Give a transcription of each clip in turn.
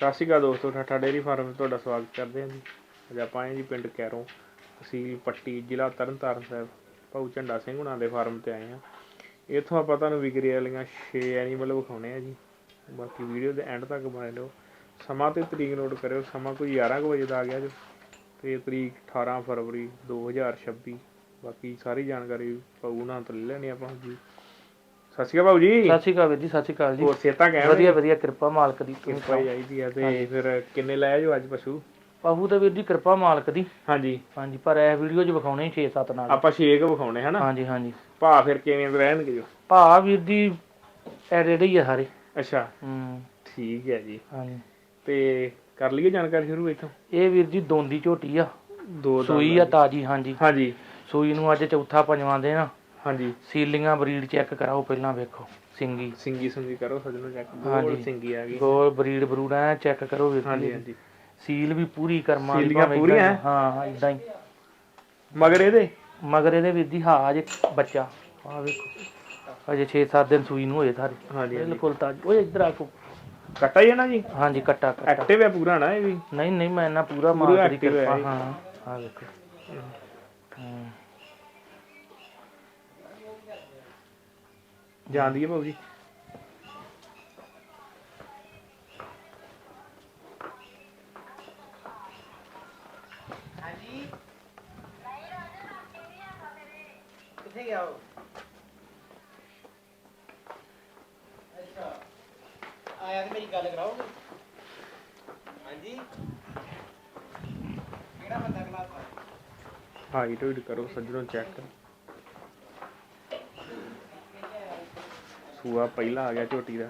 ਸਤਿ ਸ਼੍ਰੀ ਅਕਾਲ ਦੋਸਤੋ, ਠਾਠਾ dairy farm ਵਿੱਚ ਤੁਹਾਡਾ ਸਵਾਗਤ ਕਰਦੇ ਹਾਂ ਜੀ। ਅੱਜ ਆਪਾਂ ਆਏ ਜੀ ਪਿੰਡ ਕੈਰੋਂ ਤਹਿਸੀਲ ਪੱਟੀ ਜ਼ਿਲ੍ਹਾ ਤਰਨਤਾਰਨ ਸਾਹਿਬ, ਭਾਊ ਝੰਡਾ ਸਿੰਘ ਹੁਣਾਂ ਦੇ ਫਾਰਮ ਤੇ ਆਏ ਹਾਂ। ਇੱਥੋਂ ਆਪਾਂ ਤੁਹਾਨੂੰ ਵਿਕਰੀ ਵਾਲੀਆਂ 6 ਐਨੀਮਲ ਵਿਖਾਉਣੇ ਆ ਜੀ। ਬਾਕੀ ਵੀਡੀਓ ਦੇ ਐਂਡ ਤੱਕ ਬਣੇ ਰਹੋ। ਸਮਾਂ ਤੇ ਤਰੀਕ ਨੋਟ ਕਰਿਓ, ਸਮਾਂ ਕੋਈ 11 ਕੁ ਵਜੇ ਦਾ ਆ ਗਿਆ ਜੀ। ਤੇ ਤਰੀਕ 18 ਫਰਵਰੀ 2026 ਬਾਕੀ ਸਾਰੀ ਜਾਣਕਾਰੀ ਭਾਊ ਹੁਣਾਂ ਤੋਂ ਲੈ ਲੈਣੀ ਆਪਾਂ ਜੀ। ਸਤਿ ਸ਼੍ਰੀ ਅਕਾਲ ਭਾਊ ਜੀ। ਸਤਿ ਸ਼੍ਰੀ ਅਕਾਲ ਵੀਰ ਜੀ ਸਤਿ ਸ਼੍ਰੀ ਅਕਾਲ ਜੀ। ਹੋਰ ਸੇਤਾ ਕਹਿ ਵਧੀਆ ਵਧੀਆ ਕਿਰਪਾ ਮਾਲਕ ਦੀ ਤੁਸੀਂ ਕਿਰਪਾ ਹੀ ਆਈਦੀ ਆ ਤੇ ਫਿਰ ਕਿੰਨੇ ਲਾਇਆ ਜੋ ਅੱਜ ਪਸ਼ੂ? ਪਾਹੂ ਤੇ ਵੀਰ ਜੀ ਕਿਰਪਾ ਮਾਲਕ ਦੀ। ਹਾਂਜੀ। ਹਾਂਜੀ ਪਰ ਇਹ ਵੀਡੀਓ 'ਚ ਵਿਖਾਉਣੇ 6-7 ਨਾਲ। ਆਪਾਂ 6 ਕੁ ਵਿਖਾਉਣੇ ਹਨਾ? ਹਾਂਜੀ ਹਾਂਜੀ। ਭਾ ਫਿਰ ਕਿਵੇਂ ਦੇ ਰਹਿਣਗੇ ਜੋ? ਭਾ ਵੀਰ ਜੀ ਐਡੇ ਹੀ ਆ ਸਾਰੇ। ਅੱਛਾ। ਹੂੰ। ਠੀਕ ਹੈ ਜੀ। ਹਾਂਜੀ। ਤੇ ਕਰ ਲਈਏ ਜਾਣਕਾਰੀ ਸ਼ੁਰੂ ਇੱਥੋਂ? ਇਹ ਵੀਰ ਜੀ ਦੋਂਦੀ ਝੋਟੀ ਆ। ਦੋ ਸੂਈ ਆ ਤਾਜੀ ਹਾਂਜੀ। ਹਾਂਜੀ। ਸੂਈ ਨੂੰ ਅੱਜ ਚੌਥਾ ਪੰਜਵਾਂ ਦਿਨ ਆ। ਹਾਂਜੀ। ਸੀਲਿੰਗਾਂ ਬਰੀਡ ਚੈੱਕ ਕਰਾਓ ਪਹਿਲਾਂ ਵੇਖੋ ਸਿੰਗੀ। ਸਿੰਗੀ ਸੁੰਗੀ ਕਰੋ ਸਜਣੋ ਚੈੱਕ। ਹਾਂਜੀ। ਗੋਲ ਸਿੰਗੀ ਆ ਗਈ। ਗੋਲ ਬਰੀਡ ਬਰੂਡ ਐ ਚੈੱਕ ਕਰੋ ਵੀਰ ਹਾਂਜੀ ਹਾਂਜੀ। ਸੀਲ ਵੀ ਪੂਰੀ ਕਰਮਾਂ ਵਾਲੀ ਸੀਲੀਆਂ ਭਾਵੇਂ ਪੂਰੀਆਂ ਏਦਾਂ- ਹਾਂ ਹਾਂ ਇਦਾਂ ਹੀ। ਮਗਰ ਇਹਦੇ? ਮਗਰ ਇਹਦੇ ਵੀਰ ਜੀ ਹਾਂ ਅਜੇ ਬੱਚਾ। ਆ ਵੇਖੋ। ਅਜੇ 6-7 ਦਿਨ ਸੂਈ ਨੂੰ ਹੋਏ ਸਾਰੇ। ਹਾਂਜੀ ਹਾਂਜੀ। ਬਿਲਕੁਲ ਤਾਂ ਓਏ ਇੱਧਰ ਆ ਕੋ। ਕੱਟਾ ਹੀ ਹੈ ਨਾ ਜੀ? ਹਾਂਜੀ ਕੱਟਾ ਕੱਟਾ। ਐਕਟਿਵ ਹੈ ਪੂਰਾ ਨਾ ਇਹ ਵੀ? ਨਹੀਂ ਨਹੀਂ ਮੈਂ ਨਾ ਪੂਰਾ ਪੂਰਾ ਮਾਰ ਦੀ active ਹੈ ਕਿਰਪਾ ਇਹ। ਹਾਂ ਆ ਵੇਖੋ। ਹੂੰ। ਜਾਂਦੀ ਹੈ ਭਾਊ ਜੀ। ਕਿੱਥੇ ਗਿਆ ਉਹ? ਅੱਛਾ। ਆਇਆ ਤੇ ਮੇਰੀ ਗੱਲ ਕਰਾਓਗੇ? ਹਾਂਜੀ। ਕਿਹੜਾ ਬੰਦਾ ਕਲਾਸ ਹਾਈਟ ਹੋਈਟ ਕਰੋ ਸਜਣੋ ਚੈੱਕ ਸੂਆ ਪਹਿਲਾਂ ਆ ਗਿਆ ਝੋਟੀ ਦਾ।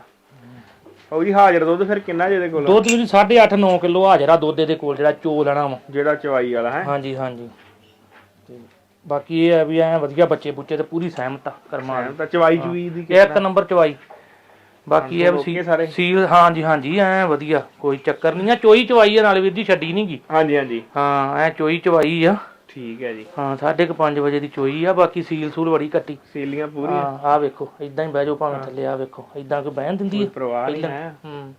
ਜੀ ਹਾਜ਼ਰ ਦੁੱਧ ਫਿਰ ਕਿੰਨਾ ਜਿਹਦੇ ਕੋਲ? ਦੁੱਧ ਵੀ 8.5 9 ਕਿਲੋ ਹਾਜ਼ਰਾ ਦੁੱਧ ਦੇ ਕੋਲ ਜਿਹੜਾ ਚੋ ਲੈਣਾ ਵਾ। ਜਿਹੜਾ ਚਵਾਈ ਵਾਲਾ ਹੈ? ਹਾਂਜੀ ਹਾਂਜੀ। ਤੇ ਬਾਕੀ ਇਹ ਹੈ ਵੀ ਐ ਵਧੀਆ ਬੱਚੇ ਬੁੱਚੇ ਤੇ ਪੂਰੀ ਸਹਿਮਤ ਆ ਕਰਮਾਂ ਤਾਂ ਚਵਾਈ ਚੂਈ ਦੀ ਦੀ ਇੱਕ ਨੰਬਰ ਚਵਾਈ। ਬਾਕੀ ਇਹ ਸੀ ਸਾਰੇ? ਸੀਲ ਹਾਂਜੀ ਹਾਂਜੀ ਐ ਵਧੀਆ ਕੋਈ ਚੱਕਰ ਨਹੀਂ ਆ। ਚੋਈ ਚਵਾਈ ਆ ਨਾਲੇ ਵੀਰ ਜੀ ਛੱਡੀ ਨੀ ਗੀ ਹਾਂਜੀ ਹਾਂਜੀ। ਹਾਂ ਐ ਚੋਈ ਚਵਾਈ ਆ। ਠੀਕ ਹੈ ਜੀ। ਹਾਂ 5:30 ਵਜੇ ਦੀ ਚੋਈ ਆ ਬਾਕੀ ਸੀਲ ਸੂਲ ਬੜੀ ਕੱਟੀ ਸੀਲੀਆਂ ਪੂਰੀਆਂ? ਹਾਂ ਆ ਵੇਖੋ ਇਦਾਂ ਹੀ ਬਹਿ ਜਾਓ ਭਾਵੇਂ ਥੱਲੇ ਆ ਵੇਖੋ ਇਦਾਂ ਕੋਈ ਬਹਿਣ ਦਿੰਦੀ ਕੋਈ ਹੈ ਪਰਵਾਹ ਨਹੀਂ। ਹੈ ਹੂੰ।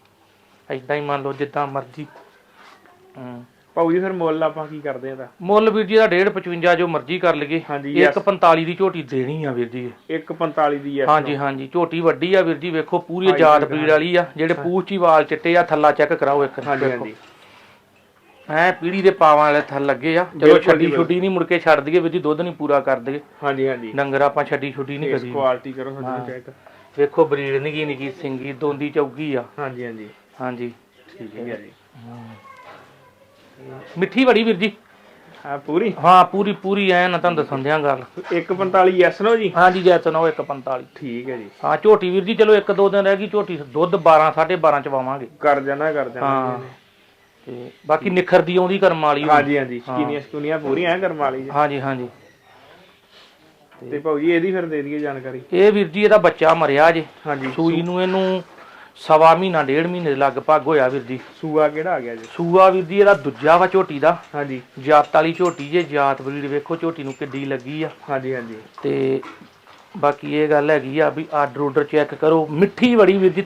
ਇਦਾਂ ਹੀ ਮੰਨ ਲਓ ਜਿੱਦਾਂ ਮਰਜ਼ੀ। ਹੂੰ। ਭਾਊ ਜੀ ਫਿਰ ਮੁੱਲ ਆਪਾਂ ਕੀ ਕਰਦੇ ਆ ਦਾ ਮੁੱਲ ਵੀਰ ਜੀ ਦਾ 1.55 ਜੋ ਮਰਜ਼ੀ ਕਰ ਲਈਏ। ਹਾਂਜੀ, yes। 1.45 ਦੀ ਝੋਟੀ ਦੇਣੀ ਆ ਵੀਰ ਜੀ। 145 ਦੀ ਹੈ ਹਾਂਜੀ ਹਾਂਜੀ ਝੋਟੀ ਵੱਡੀ ਆ ਵੀਰ ਜੀ ਵੇਖੋ ਪੂਰੀ ਹਾਂਜੀ, ਹਾਂਜੀ। ਬਰੀਡ ਵਾਲੀ ਆ ਜਿਹੜੇ ਪੂਛੀ ਵਾਲ ਚਿੱਟੇ ਆ ਥੱਲਾ ਚੈੱਕ ਕਰਾਓ ਇੱਕ ਹਾਂਜੀ ਵੇਖੋ। ਹਾਂਜੀ। ਐ ਪੀੜੀ ਦੇ ਪਾਵਾਂ ਵਾਲੇ ਥੱਲ ਲੱਗੇ ਆ। ਚਲੋ ਬਿਲਕੁਲ ਜੀ, ਛੱਡੀ ਬਿਲਕੁਲ। ਛੁੱਡੀ ਨਹੀਂ ਮੁੜ ਕੇ ਛੱਡ ਦਈਏ ਜੀ ਦੁੱਧ ਨਹੀਂ ਪੂਰਾ ਕਰ ਦਈਏ। ਹਾਂਜੀ ਹਾਂਜੀ। ਡੰਗਰ ਆਪਾਂ ਛੱਡੀ ਛੁੱਡੀ ਨਹੀਂ ਇਸ ਕਰੀ ਕੁਆਲਿਟੀ ਕਰੋ ਹਾਂ। ਚੈੱਕ ਵੇਖੋ ਬਰੀਡ ਨਿੱਕੀ ਨਿੱਕੀ ਸਿੰਗੀ ਦੋਂਦੀ ਚੌਗੀ ਆ। ਹਾਂਜੀ ਹਾਂਜੀ। ਹਾਂਜੀ। ਠੀਕ ਹੈ ਜੀ। ਮਿੱਠੀ ਬੜੀ ਵੀਰ ਜੀ। ਆ ਪੂਰੀ? ਹਾਂ ਪੂਰੀ ਪੂਰੀ ਐ ਨਾ ਤੁਹਾਨੂੰ ਦੱਸਣ ਦਿਆਂ ਗੱਲ। 145 ਯੈਸ ਨੋ ਜੀ? ਹਾਂਜੀ ਜੈਤਨ ਉਹ 145 ਠੀਕ ਹੈ ਜੀ। ਹਾਂ ਝੋਟੀ ਵੀਰ ਜੀ ਚਲੋ ਇੱਕ ਦੋ ਦਿਨ ਰਹਿ ਗਈ ਝੋਟੀ ਦੁੱਧ 12 12.5 ਚਵਾਵਾਂਗੇ ਕਰ ਜਾਣਾ ਕਰ ਜਾਣਾ। ਹਾਂ। ਤੇ ਬਾਕੀ ਨਿਖਰਦੀ ਆਉਂਦੀ ਕਰਮ ਵਾਲੀ ਹੋਈ। ਹਾਂਜੀ ਹਾਂਜੀ। ਸਕੀਨੀਆਂ ਸਕੂਨੀਆਂ ਪੂਰੀਆਂ ਹੈ ਕਰਮ ਵਾਲੀ ਜੀ। ਹਾਂਜੀ ਹਾਂਜੀ। ਤੇ ਭਾਊ ਜੀ ਇਹਦੀ ਫਿਰ ਦੇ ਦਈਏ ਜਾਣਕਾਰੀ। ਇਹ ਵੀਰ ਜੀ ਇਹਦਾ ਬੱਚਾ ਮਰਿਆ ਜੇ। ਹਾਂਜੀ ਸੂਈ ਨੂੰ ਇਹਨੂੰ ਸਵਾ ਮਹੀਨਾ ਡੇਢ ਮਹੀਨੇ ਦੇ ਲਗਭਗ ਹੋਇਆ ਵੀਰ ਜੀ। ਸੂਆ ਕਿਹੜਾ ਆ ਗਿਆ ਜੀ? ਸੂਆ ਵੀਰ ਜੀ ਇਹਦਾ ਦੂਜਾ ਵਾ ਝੋਟੀ ਦਾ। ਹਾਂਜੀ। ਜਾਤ ਵਾਲੀ ਝੋਟੀ ਜੇ ਜਾਤ ਬਰੀਡ ਵੇਖੋ ਝੋਟੀ ਨੂੰ ਕਿੱਡੀ ਲੱਗੀ ਆ। ਹਾਂਜੀ ਹਾਂਜੀ। ਤੇ ਬਾਕੀ ਇਹ ਗੱਲ ਹੈਗੀ ਆ ਵੀ ਆਰਡਰ ਆਰਡਰ ਚੈੱਕ ਕਰੋ। ਮਿੱਠੀ ਬੜੀ ਵੀਰ ਜੀ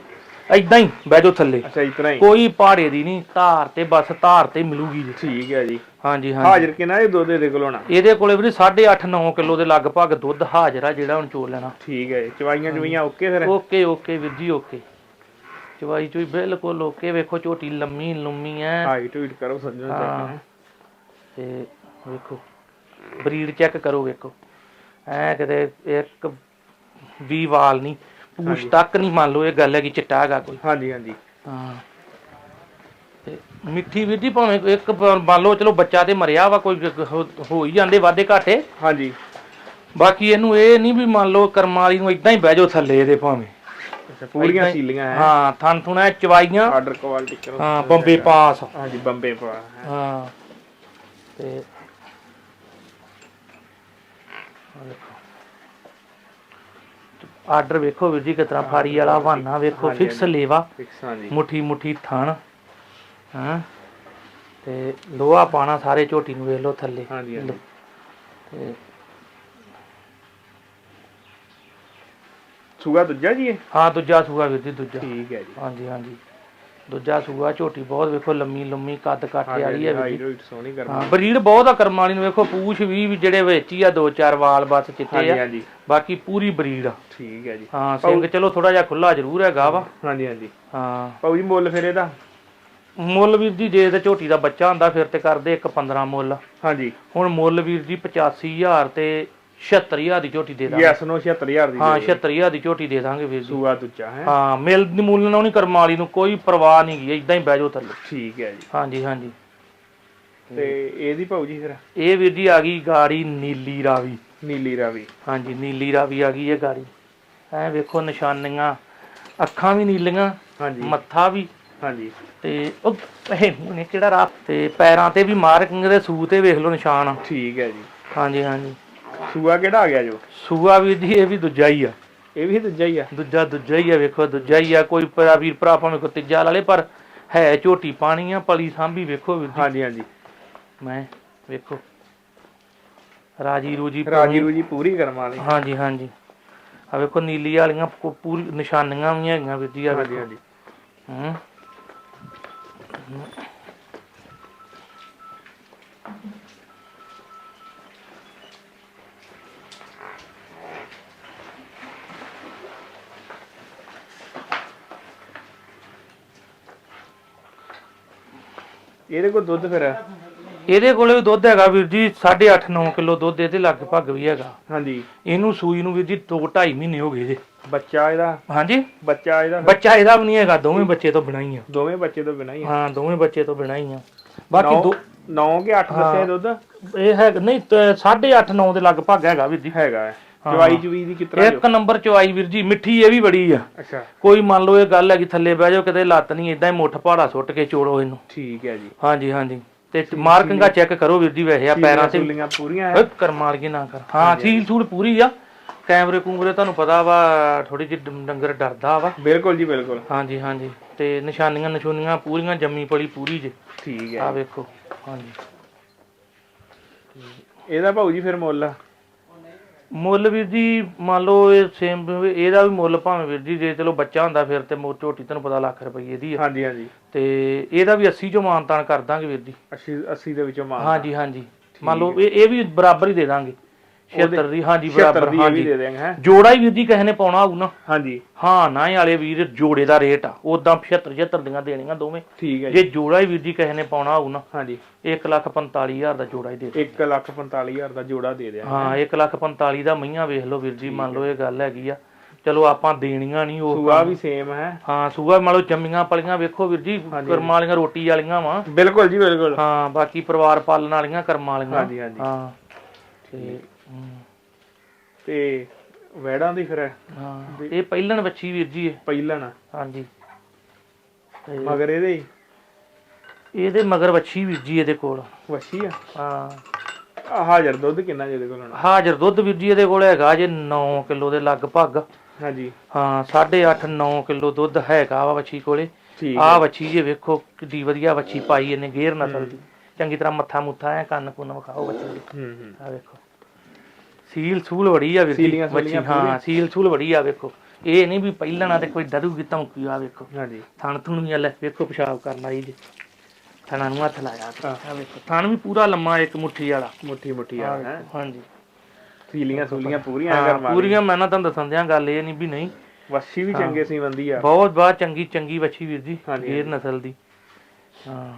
ਐਦਾਂ ਹੀ ਬਹਿ ਜਾਓ ਥੱਲੇ। ਅੱਛਾ ਤਰ੍ਹਾਂ ਹੀ। ਕੋਈ ਪਹਾੜੇ ਦੀ ਨਹੀਂ ਧਾਰ ਤੇ ਬਸ ਧਾਰ ਤੇ ਮਿਲੂਗੀ ਜੀ। ਠੀਕ ਹੈ ਜੀ। ਹਾਂਜੀ ਹਾਂਜੀ। ਹਾਜ਼ਰ ਕਿੰਨਾ ਇਹ ਦੁੱਧ ਦੇ ਕੋਲ ਹੋਣਾ ਇਹਦੇ ਕੋਲੇ ਵੀਰ 8.5 9 ਕਿਲੋ ਦੇ ਲਗਭਗ ਦੁੱਧ ਹਾਜ਼ਰ ਆ ਜਿਹੜਾ ਹੁਣ ਚੋਲ ਲੈਣਾ। ਠੀਕ ਹੈ ਜੀ। ਚਵਾਈਆਂ ਚਵਾਈਆਂ ਓਕੇ ਫਿਰ? ਓਕੇ ਓਕੇ ਵੀਰ ਜੀ ਓਕੇ। ਚਵਾਈ ਚੋਈ ਬਿਲਕੁਲ ਓਕੇ ਵੇਖੋ ਝੋਟੀ ਲੰਮੀ ਲੰਮੀ ਐ। ਹਾਈਟ ਹੂਟ ਕਰੋ ਹਾਂ। ਚੈੱਕ। ਤੇ ਵੇਖੋ ਬਰੀਡ ਚੈੱਕ ਕਰੋ ਵੇਖੋ। ਐ ਕਿਤੇ ਇੱਕ ਵੀ ਵਾਲ ਨਹੀਂ। ਪੂਛ ਤੱਕ ਨਹੀਂ ਮੰਨ ਲਓ ਇਹ ਗੱਲ ਹੈ ਕਿ ਚਿੱਟਾ ਹੈਗਾ ਕੋਈ। ਹਾਂਜੀ ਹਾਂਜੀ। ਹਾਂ। ਤੇ ਮਿੱਠੀ ਵੀਰ ਜੀ ਭਾਵੇਂ ਇੱਕ ਮੰਨ ਲਓ ਚਲੋ ਬੱਚਾ ਤੇ ਮਰਿਆ ਵਾ ਕੋਈ ਹੋ ਹੋ ਹੀ ਜਾਂਦੇ ਵਾਦੇ ਘਾਟੇ। ਹਾਂਜੀ। ਬਾਕੀ ਇਹਨੂੰ ਇਹ ਨਹੀਂ ਵੀ ਮੰਨ ਲਓ ਕਰਮਾਂ ਵਾਲੀ ਨੂੰ ਇਦਾਂ ਹੀ ਬਹਿ ਜਾਓ ਥੱਲੇ ਇਹਦੇ ਭਾਵੇਂ। ਅੱਛਾ ਪੂਰੀਆਂ ਏਦਾਂ ਹੀ- ਸੀਲੀਆਂ ਹੈ ਹਾਂ ਥਣ ਥੁਣਾ ਚਵਾਈਆਂ। ਆਰਡਰ ਕੁਆਲਿਟੀ ਕਰੋ। ਹਾਂ ਬੰਬੇ ਪਾਸ। ਹਾਂਜੀ ਬੰਬੇ ਪਾ ਹਾਂ। ਤੇ ਆਰਡਰ ਵੇਖੋ ਵੀਰ ਜੀ ਕਿਤਨਾ ਫਾਰੀ ਵਾਲਾ ਬਹਾਨਾ ਵੇਖੋ ਫਿਕਸ ਲੇਵਾ ਮੁੱਠੀ ਮੁੱਠੀ ਥਣ ਹਾਂ। ਤੇ ਲੋਹਾ ਪਾਣਾ ਸਾਰੇ ਝੋਟੀ ਨੂੰ ਵੇਖ ਲਓ ਥੱਲੇ। ਹਾਂਜੀ ਹਾਂਜੀ। ਤੇ ਸੂਆ ਦੂਜਾ ਜੀ ਇਹ? ਹਾਂ ਦੂਜਾ ਸੂਆ ਵੀਰ ਜੀ ਦੂਜਾ। ਠੀਕ ਹੈ ਜੀ। ਹਾਂਜੀ ਹਾਂਜੀ। ਦੂਜਾ ਸੂਆ ਝੋਟੀ ਬਹੁਤ ਵੇਖੋ ਲੰਮੀ ਲੰਮੀ ਕੱਦ ਕੱਟ ਵਾਲੀ ਹੈ ਹਾਈਟ ਸੋਹਣੀ ਕਰਮਾ ਹਾਂ ਬਰੀਡ ਬਹੁਤ ਆ ਕਰਮ ਵਾਲੀ ਨੂੰ ਵੇਖੋ ਪੂਛ ਵੀ ਵੀ ਜਿਹੜੇ ਵਿੱਚ ਹੀ ਆ ਦੋ ਚਾਰ ਵਾਲ ਬਸ ਚਿੱਟੇ ਆ। ਹਾਂਜੀ। ਬਾਕੀ ਪੂਰੀ ਬਰੀਡ ਆ। ਠੀਕ ਹੈ ਜੀ। ਹਾਂ ਸਿੰਘ ਚਲੋ ਥੋੜਾ ਜਿਹਾ ਖੁੱਲਾ ਜ਼ਰੂਰ ਹੈਗਾ ਵਾ। ਹਾਂਜੀ ਹਾਂਜੀ। ਹਾਂ। ਭਾਊ ਜੀ ਮੁੱਲ ਫਿਰ ਇਹਦਾ? ਮੁੱਲ ਵੀਰ ਜੀ ਜੇ ਤੇ ਝੋਟੀ ਦਾ ਬੱਚਾ ਹੁੰਦਾ ਫਿਰ ਤੇ ਕਰਦੇ ਇੱਕ 15 ਮੁੱਲ। ਹਾਂਜੀ। ਹੁਣ ਮੁੱਲ ਵੀਰ ਜੀ 85000 ਤੇ 76000 ਦੀ ਝੋਟੀ ਦੇ ਦਾਂਗੇ। ਯੈਸ ਨੋ 76000 ਦੀ ਹਾਂ ਦੇ ਦਿਓ। 76000 ਦੀ ਝੋਟੀ ਦੇ ਦਾਂਗੇ ਵੀਰ ਜੀ। ਸੂਆ ਦੂਜਾ ਹੈ। ਹਾਂ ਮਿਲ ਦੀ ਮੁੱਲ ਨਾਲ ਨਹੀਂ ਕਰਮ ਵਾਲੀ ਨੂੰ ਕੋਈ ਪਰਵਾਹ ਨਹੀਂ ਗਈ ਇਦਾਂ ਹੀ ਬਹਿ ਜਾਓ ਥੱਲੇ। ਠੀਕ ਹੈ ਜੀ। ਹਾਂਜੀ ਹਾਂਜੀ। ਤੇ ਇਹਦੀ ਭਾਊ ਜੀ ਫਿਰ? ਇਹ ਵੀਰ ਜੀ ਆ ਗਈ ਗਾੜੀ ਨੀਲੀ ਰਾਵੀ। ਨੀਲੀ ਰਾਵੀ। ਹਾਂਜੀ ਨੀਲੀ ਰਾਵੀ ਆ ਗਈ ਇਹ ਗਾੜੀ। ਐ ਵੇਖੋ ਨਿਸ਼ਾਨੀਆਂ ਅੱਖਾਂ ਵੀ ਨੀਲੀਆਂ ਹਾਂਜੀ। ਮੱਥਾ ਵੀ। ਹਾਂਜੀ। ਤੇ ਉਹ ਇਹ ਨੇ ਕਿਹੜਾ ਰਾਹ? ਤੇ ਪੈਰਾਂ ਤੇ ਵੀ ਮਾਰਕਿੰਗ ਦੇ ਸੂ ਤੇ ਵੇਖ ਲਓ ਨਿਸ਼ਾਨ। ਠੀਕ ਹੈ ਜੀ। ਹਾਂਜੀ ਹਾਂਜੀ। ਸੂਆ ਕਿਹੜਾ ਆ ਗਿਆ ਜੋ? ਸੂਆ ਵੀਰ ਜੀ ਇਹ ਵੀ ਦੂਜਾ ਹੀ ਆ। ਇਹ ਵੀ ਦੂਜਾ ਹੀ ਆ? ਦੂਜਾ ਦੂਜਾ ਹੀ ਆ ਵੇਖੋ ਦੂਜਾ ਹੀ ਆ। ਕੋਈ ਭਰਾ ਵੀਰ ਭਰਾ ਭਾਵੇਂ ਕੋ ਤੀਜਾ ਲਾ ਲੇ ਪਰ ਹੈ ਝੋਟੀ ਪਾਣੀ ਆ ਪਲੀ ਸਾਂਭੀ ਵੇਖੋ ਵੀਰ ਜੀ। ਹਾਂਜੀ ਹਾਂਜੀ। ਮੈਂ ਵੇਖੋ। ਰਾਜੀ ਰੂਜੀ ਰਾਜੀ ਰੂਜੀ ਪੂਰੀ ਕਰਮ ਵਾਲੀ। ਹਾਂਜੀ ਹਾਂਜੀ। ਆ ਵੇਖੋ ਨੀਲੀ ਵਾਲੀਆਂ ਪੂਰੀ ਨਿਸ਼ਾਨੀਆਂ ਵੀ ਹੈਗੀਆਂ ਵੀਰ ਜੀ ਆ ਹਾਂਜੀ ਹਾਂਜੀ। ਹੂੰ। ਇਹਦੇ ਕੋਲ ਦੁੱਧ ਫਿਰ? ਇਹਦੇ ਕੋਲੇ ਵੀ ਦੁੱਧ ਹੈਗਾ ਵੀਰ ਜੀ 8.5 9 ਕਿਲੋ ਦੁੱਧ ਇਹਦੇ ਲਗਭਗ ਵੀ ਹੈਗਾ। ਹਾਂਜੀ। ਇਹਨੂੰ ਸੂਈ ਨੂੰ ਵੀਰ ਜੀ 2 2.5 ਮਹੀਨੇ ਹੋ ਗਏ ਜੇ। ਬੱਚਾ ਇਹਦਾ? ਹਾਂਜੀ? ਬੱਚਾ ਇਹਦਾ ਬੱਚਾ ਇਹਦਾ ਵੀ ਨਹੀਂ ਹੈਗਾ ਦੋਵੇਂ ਬੱਚੇ ਤੋਂ ਬਿਨਾਂ ਹੀ ਆ। ਦੋਵੇਂ ਬੱਚੇ ਤੋਂ ਬਿਨਾਂ ਹੀ ਹਾਂ ਦੋਵੇਂ ਬੱਚੇ ਤੋਂ ਬਿਨਾਂ ਹੀ ਆ। ਬਾਕੀ ਦੋ 9 ਕੇ 8 ਦੱਸਿਆ ਦੁੱਧ? ਇਹ ਹੈ ਨਹੀਂ 8.5 9 ਦੇ ਲਗਭਗ ਹੈਗਾ ਵੀਰ ਜੀ। ਹੈਗਾ ਜਵਾਈ ਜੁਈ ਦੀ ਕਿਤਰਾ ਇੱਕ ਨੰਬਰ ਚਵਾਈ ਵੀਰ ਜੀ ਮਿੱਠੀ ਇਹ ਵੀ ਬੜੀ ਆ। ਅੱਛਾ। ਕੋਈ ਮੰਨ ਲਓ ਇਹ ਗੱਲ ਹੈ ਕਿ ਥੱਲੇ ਬਹਿ ਜਾਓ ਕਿਤੇ ਲੱਤ ਨਹੀਂ ਇਦਾਂ ਹੀ ਮੁੱਠ ਪਹਾੜਾ ਸੁੱਟ ਕੇ ਚੋੜੋ ਇਹਨੂੰ। ਠੀਕ ਹੈ ਜੀ। ਹਾਂਜੀ ਹਾਂਜੀ। ਤੇ ਮਾਰਕਿੰਗਾਂ ਚੈੱਕ ਕਰੋ ਵੀਰ ਜੀ ਵੈਸੇ ਆ ਪੈਰਾਂ ਤੇ। ਸੁਲੀਆਂ ਪੂਰੀਆਂ ਓਏ ਕਰਮਾਲ ਕੀ ਨਾ ਕਰ। ਹਾਂ ਸੀਲ ਸੂਲ ਪੂਰੀ ਆ। ਕੈਮਰੇ ਕੂਮਰੇ ਤੁਹਾਨੂੰ ਪਤਾ ਵਾ ਥੋੜੀ ਜਿਹੀ ਡੰਗਰ ਡਰਦਾ ਵਾ। ਬਿਲਕੁਲ ਜੀ ਬਿਲਕੁਲ। ਹਾਂਜੀ ਹਾਂਜੀ। ਤੇ ਨਿਸ਼ਾਨੀਆਂ ਨਿਸ਼ਾਨੀਆਂ ਪੂਰੀਆਂ ਜੰਮੀ ਪਲੀ ਪੂਰੀ ਜੇ। ਠੀਕ ਆ ਹੈ ਵੇਖੋ। ਹਾਂਜੀ। ਇਹਦਾ ਭਾਊ ਜੀ ਫਿਰ ਮੁੱਲ? ਮੁੱਲ ਵੀਰ ਜੀ ਮੰਨ ਲਓ ਇਹ ਸੇਮ ਇਹਦਾ ਵੀ ਮੁੱਲ ਭਾਵੇਂ ਵੀਰ ਜੀ ਜੇ ਚਲੋ ਬੱਚਾ ਹੁੰਦਾ ਫਿਰ ਤੇ ਮੋ ਝੋਟੀ ਤੁਹਾਨੂੰ ਪਤਾ ਲੱਖ ਰੁਪਏ ਦੀ ਆ। ਹਾਂਜੀ ਹਾਂਜੀ। ਤੇ ਇਹਦਾ ਵੀ 80 ਚੋਂ ਮਾਨਤਾਨ ਕਰ ਦਾਂਗੇ ਵੀਰ ਜੀ। 80 80 ਦੇ ਵਿੱਚੋਂ ਮਾਰ ਹਾਂਜੀ ਹਾਂਜੀ। ਮੰਨ ਲਓ ਇਹ ਇਹ ਵੀ ਬਰਾਬਰ ਹੀ ਦੇ ਦਾਂਗੇ। 76 ਦੀ ਹਾਂਜੀ 76 ਬਰਾਬਰ ਦੀ ਇਹ ਵੀ ਹਾਂਜੀ। ਦੇ ਦੇਂਗੇ ਹੈ। ਜੋੜਾ ਹੀ ਵੀਰ ਜੀ ਕਿਸੇ ਨੇ ਪਾਉਣਾ ਹੋਊ ਨਾ। ਹਾਂਜੀ। ਹਾਂ ਨਾ ਵਾਲੇ ਵੀਰ ਜੋੜੇ ਦਾ ਰੇਟ ਆ। ਉਦਾਂ 75 76 ਦੀਆਂ ਦੇਣੀਆਂ ਦੋਵੇਂ। ਠੀਕ ਹੈ ਜੀ ਜੋੜਾ ਹੀ ਵੀਰ ਜੀ ਕਿਸੇ ਨੇ ਪਾਉਣਾ ਹੋਊ ਨਾ ਹਾਂਜੀ। 145000 ਦਾ ਜੋੜਾ ਹੀ ਦੇ ਦਿਓ। 1 ਲੱਖ 45000 ਦਾ ਜੋੜਾ ਦੇ ਦਿਆਂ ਹਾਂ 145000 ਦਾ ਮਈਆਂ ਵੇਖ ਲਓ ਵੀਰ ਜੀ ਮੰਨ ਲਓ ਇਹ ਗੱਲ ਹੈਗੀ ਆ। ਚਲੋ ਆਪਾਂ ਦੇਣੀਆਂ ਨਹੀਂ ਉਹ ਸੂਆ ਵੀ ਸੇਮ ਹੈ। ਹਾਂ ਸੂਆ ਮੰਨ ਲਓ ਜੰਮੀਆਂ ਪਲੀਆਂ ਵੇਖੋ ਵੀਰ ਜੀ ਕਰਮਾਂ ਵਾਲੀਆਂ ਰੋਟੀ ਵਾਲੀਆਂ ਵਾ। ਬਿਲਕੁਲ ਜੀ ਬਿਲਕੁਲ। ਹਾਂ ਬਾਕੀ ਪਰਿਵਾਰ ਪਾਲਣ ਵਾਲੀਆਂ ਕਰਮਾਂ ਵਾਲੀਆਂ। ਹਾਂਜੀ, ਹਾਂਜੀ। ਹਾਂ ਤੇ ਤੇ ਵੈੜਾਂ ਦੀ ਫਿਰ ਹਾਂ ਇਹ ਪਹਿਲਣ ਵੱਛੀ ਵੀਰ ਜੀ ਇਹ। ਪਹਿਲਣ। ਹਾਂਜੀ। ਮਗਰ ਇਹਦੇ ਹੀ? ਇਹਦੇ ਮਗਰ ਵੱਛੀ ਵੀਰ ਜੀ ਇਹਦੇ ਕੋਲ। ਵਸ਼ੀ ਆ? ਹਾਂ। ਹਾਜ਼ਰ ਦੁੱਧ ਕਿੰਨਾ ਜਿਹਦੇ ਕੋਲ ਹੋਣਾ? ਹਾਜ਼ਰ ਦੁੱਧ ਵੀਰ ਜੀ ਇਹਦੇ ਕੋਲ ਹੈਗਾ ਜੇ 9 ਕਿਲੋ ਦੇ ਲਗਭਗ। ਹਾਂਜੀ। ਹਾਂ 8.5 9 ਕਿਲੋ ਦੁੱਧ ਹੈਗਾ ਵਾ ਵੱਛੀ ਕੋਲੇ। ਆਹ ਵੱਛੀ ਜੇ ਵੇਖੋ ਕਿੱਡੀ ਵਧੀਆ ਵੱਛੀ ਪਾਈ ਇਹਨੇ ਗੇਰ ਨਸਲ ਦੀ। ਚੰਗੀ ਤਰ੍ਹਾਂ ਮੱਥਾ ਮੁੱਥਾ ਐ ਕੰਨ ਕੁੰਨ ਵਿਖਾਓ ਵੱਛੀ ਦੇ। ਹੂੰ ਹੂੰ। ਆ ਵੇਖੋ। ਸੀਲ ਸੂਲ ਵੜੀ ਆ ਵੀਰ ਜੀ ਸੀਲੀਆਂ ਵੱਛੀ ਸੂਲੀਆਂ ਹਾਂ ਸੀਲ ਸੂਲ ਵੜੀ ਆ ਵੇਖੋ। ਇਹ ਨਹੀਂ ਵੀ ਪਹਿਲਾਂ ਨਾ ਤੇ ਕੋਈ ਡਰੂਗੀ ਧਮਕੀ ਆ ਵੇਖੋ। ਹਾਂਜੀ। ਥਣ ਥੁਣ ਵੀ ਆ ਲੈ ਵੇਖੋ ਪਿਸ਼ਾਬ ਕਰਨ ਆਈ ਜੀ। ਥਣਾ ਨੂੰ ਹੱਥ ਲਾਇਆ ਹਾਂ। ਆ ਵੇਖੋ ਥਣ ਵੀ ਪੂਰਾ ਲੰਮਾ ਇੱਕ ਮੁੱਠੀ ਵਾਲਾ। ਮੁੱਠੀ ਮੁੱਠੀ ਆ ਹੈ? ਹਾਂਜੀ। ਸੀਲੀਆਂ ਸੂਲੀਆਂ ਪੂਰੀਆਂ। ਹਾਂ, ਕਰਮਾ ਪੂਰੀਆਂ ਮੈਂ ਨਾ ਤੁਹਾਨੂੰ ਦੱਸਣ ਦਿਆਂ ਗੱਲ ਇਹ ਨਹੀਂ ਵੀ ਨਹੀਂ। ਵਸ਼ੀ ਵੀ ਚੰਗੇ ਸੀ ਬੰਦੀ ਆ। ਬਹੁਤ ਬਾਤ ਚੰਗੀ ਚੰਗੀ ਵੱਛੀ ਵੀਰ ਜੀ ਹਾਂਜੀ, ਗੇਰ ਨਸਲ ਦੀ। ਹਾਂ।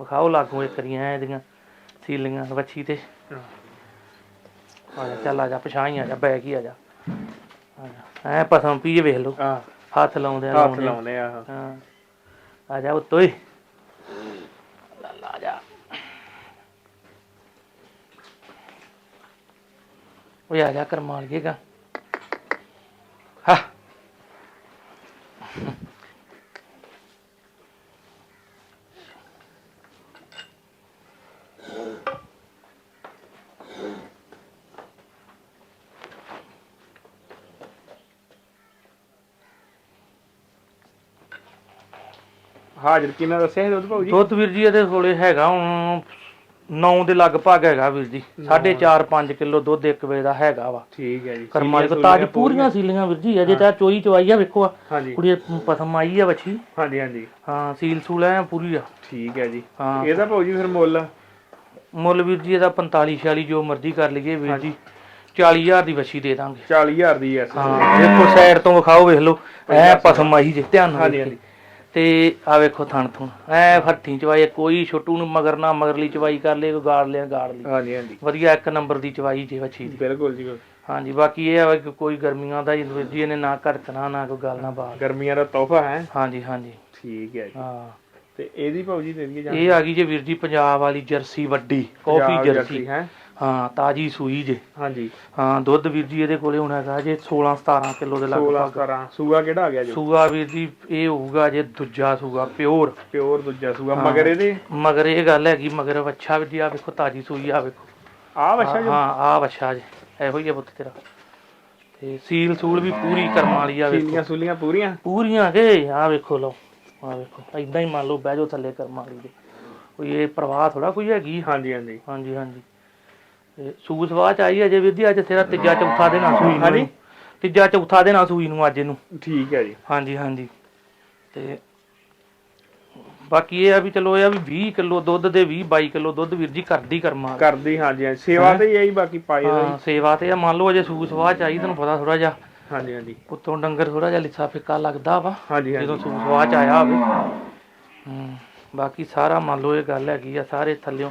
ਵਿਖਾਓ ਲਾਗੋਂ ਇੱਕ ਰੀਆਂ ਇਹਦੀਆਂ ਸੀਲੀਆਂ ਵੱਛੀ ਤੇ। ਹਾਂ। ਆ ਜਾ ਚੱਲ ਆ ਜਾ ਪਛਾਈ ਆ ਜਾ ਬੈਗ ਹੀ ਆ ਜਾ। ਆ ਜਾ ਐ ਪਸਮ ਪੀਏ ਵੇਖ ਲਓ। ਆ ਹੱਥ ਲਾਉਂਦੇ ਆ ਹੱਥ ਲਾਉਂਦੇ ਆ। ਆ। ਹਾਂ। ਆ ਜਾ ਉੱਤੋਂ ਹੀ ਲਾ ਲਾ ਜਾ। ਓਏ ਆ ਜਾ ਕਰਮਾਲ ਗੇਗਾ ਹਾਂ। ਹਾਜ਼ਰ ਕਿੰਨਾ ਦੱਸਿਆ ਸੀ ਦੁੱਧ ਭਾਊ ਜੀ? ਦੁੱਧ ਵੀਰ ਜੀ ਇਹਦੇ ਕੋਲੇ ਹੈਗਾ ਹੁਣ 9 ਦੇ ਲਗਭਗ ਹੈਗਾ ਵੀਰ ਜੀ। 4.5 5 ਕਿਲੋ ਦੁੱਧ ਇੱਕ ਵੇ ਦਾ ਹੈਗਾ ਵਾ। ਠੀਕ ਹੈ ਜੀ। ਕਰਮਾਂ ਸੀਲੀਆਂ ਦੇ ਤਾਜ ਪੂਰੀਆਂ ਸੀਲੀਆਂ ਵੀਰ ਜੀ ਅਜੇ ਤਾਂ ਚੋਈ ਚਵਾਈ ਆ ਵੇਖੋ ਆ। ਕੁੜੀ ਪਸਮ ਆਈ ਆ ਬੱਚੀ ਹਾਂਜੀ ਹਾਂਜੀ। ਹਾਂ ਸੀਲ ਸੂਲ ਐ ਪੂਰੀ ਆ। ਠੀਕ ਹੈ ਜੀ। ਹਾਂ। ਇਹਦਾ ਭਾਊ ਜੀ ਫਿਰ ਮੁੱਲ? ਮੁੱਲ ਵੀਰ ਜੀ ਇਹਦਾ 45 46 ਜੋ ਮਰਜ਼ੀ ਕਰ ਲਈਏ ਵੀਰ ਜੀ। 40000 ਦੀ ਬੱਚੀ ਦੇ ਦਾਂਗੇ। 40000 ਦੀ ਐ। ਹਾਂ ਵੇਖੋ ਸਾਈਡ ਤੋਂ ਵਿਖਾਓ ਵੇਖ ਲਓ। ਐ ਪਸਮ ਆਈ ਜੇ ਧਿਆਨ ਨਾਲ ਹਾਂਜੀ। ਹਾਂਜੀ। ਤੇ ਆ ਵੇਖੋ ਥਣ ਥੁਣ ਐ ਫੱਟੀ ਚਵਾਈ ਕੋਈ ਛੋਟੂ ਨੂੰ ਮਗਰ ਨਾ ਮਗਰਲੀ ਚਵਾਈ ਕਰ ਲੇ ਕੋਈ ਗਾੜ ਲਿਆ ਗਾੜ ਲਈ। ਹਾਂਜੀ ਹਾਂਜੀ। ਵਧੀਆ ਇੱਕ ਨੰਬਰ ਦੀ ਚਵਾਈ ਜੇ ਬੱਚੀ ਦੀ। ਬਿਲਕੁਲ ਜੀ ਬਿਲਕੁਲ। ਹਾਂਜੀ ਬਾਕੀ ਇਹ ਆ ਕਿ ਕੋਈ ਗਰਮੀਆਂ ਦਾ ਜੀ ਜੀ ਇਹਨੇ ਨਾ ਘੜਕਣਾ ਨਾ ਕੋਈ ਗੱਲ ਨਾ ਬਾਤ। ਗਰਮੀਆਂ ਦਾ ਤੋਹਫਾ ਹੈ। ਹਾਂਜੀ ਹਾਂਜੀ। ਠੀਕ ਹੈ ਜੀ। ਹਾਂ। ਤੇ ਇਹਦੀ ਭਾਊ ਜੀ ਦੇ ਦਈਏ ਜਾਂ ਇਹ ਆ ਗਈ ਜੇ ਵੀਰ ਜੀ ਪੰਜਾਬ ਵਾਲੀ ਜਰਸੀ ਵੱਡੀ ਕਾਫੀ ਜਰਸੀ ਹੈ? ਹਾਂ ਤਾਜੀ ਸੂਈ ਜੇ। ਹਾਂਜੀ। ਹਾਂ ਦੁੱਧ ਵੀਰ ਜੀ ਇਹਦੇ ਕੋਲੇ ਹੁਣ ਹੈਗਾ ਜੇ 16 17 ਕਿਲੋ ਦੇ 16 ਲਗਭਗ। 17 ਸੂਆ ਕਿਹੜਾ ਆ ਗਿਆ ਜੀ? ਸੂਆ ਵੀਰ ਜੀ ਇਹ ਹੋਊਗਾ ਜੇ ਦੂਜਾ ਸੂਆ ਪਿਓਰ। ਪਿਓਰ ਦੂਜਾ ਸੂਆ। ਮਗਰ ਇਹਦੇ? ਮਗਰ ਇਹ ਗੱਲ ਹੈਗੀ ਮਗਰ ਵੱਛਾ ਵੀ ਜੀ ਆ ਵੇਖੋ ਤਾਜੀ ਸੂਈ ਆ ਵੇਖੋ। ਆ ਵਛਾ ਜੋ? ਹਾਂ ਆ ਵੱਛਾ ਜੇ। ਇਹੋ ਹੀ ਆ ਪੁੱਤ ਤੇਰਾ। ਤੇ ਸੀਲ ਸੂਲ ਵੀ ਪੂਰੀ ਕਰਮ ਵਾਲੀ ਆ ਵੇਖੋ। ਸੀਲੀਆਂ ਸੂਲੀਆਂ ਪੂਰੀਆਂ? ਪੂਰੀਆਂ ਕੇ? ਆ ਵੇਖੋ ਲਓ ਆ ਵੇਖੋ। ਐਦਾਂ ਹੀ ਮੰਨ ਲਓ ਬਹਿ ਜਾਓ ਥੱਲੇ ਕਰਮ ਵਾਲੀ ਦੇ। ਕੋਈ ਇਹ ਪ੍ਰਵਾਹ ਥੋੜਾ ਕੋਈ ਹੈਗੀ? ਹਾਂਜੀ ਹਾਂਜੀ। ਹਾਂਜੀ ਹਾਂਜੀ। ਤੇ ਸੂਸ ਸਵਾਹ ਚ ਆਈ ਅਜੇ ਵੀਰ ਜੀ ਅੱਜ ਤੇਰਾ ਤੀਜਾ ਚੌਥਾ ਦਿਨ ਆ ਸੂਈ ਹਾਂਜੀ। ਨੂੰ ਤੀਜਾ ਚੌਥਾ ਦਿਨ ਆ ਸੂਈ ਨੂੰ ਅੱਜ ਇਹਨੂੰ। ਠੀਕ ਹੈ ਜੀ। ਹਾਂਜੀ ਹਾਂਜੀ। ਤੇ ਬਾਕੀ ਇਹ ਆ ਵੀ ਚਲੋ ਇਹ ਆ ਵੀ 20 ਕਿਲੋ ਦੁੱਧ ਦੇ 20 22 ਕਿਲੋ ਦੁੱਧ ਵੀਰ ਜੀ ਕਰਦੀ ਕਰਮਾ। ਕਰਦੀ ਹਾਂਜੀ ਹਾਂਜੀ। ਸੇਵਾ ਤੇ ਹੀ ਬਾਕੀ ਦਾ ਹਾਂ। ਸੇਵਾ ਤੇ ਆ। ਮੰਨ ਲਓ ਅਜੇ ਸੂਸ ਸਵਾਹ ਚ ਆਈ ਤੁਹਾਨੂੰ ਪਤਾ ਥੋੜਾ ਜਿਹਾ। ਹਾਂਜੀ ਹਾਂਜੀ। ਉੱਤੋਂ ਡੰਗਰ ਥੋੜਾ ਜਿਹਾ ਲਿੱਸਾ ਫਿੱਕਾ ਲੱਗਦਾ ਵਾ ਹਾਂਜੀ ਜਦੋਂ ਹਾਂਜੀ ਸਵਾਹ ਚ ਆਇਆ ਹੋਵੇ। ਹੂੰ ਬਾਕੀ ਸਾਰਾ ਮੰਨ ਲਓ ਇਹ ਗੱਲ ਹੈਗੀ ਆ ਸਾਰੇ ਥੱਲਿਓਂ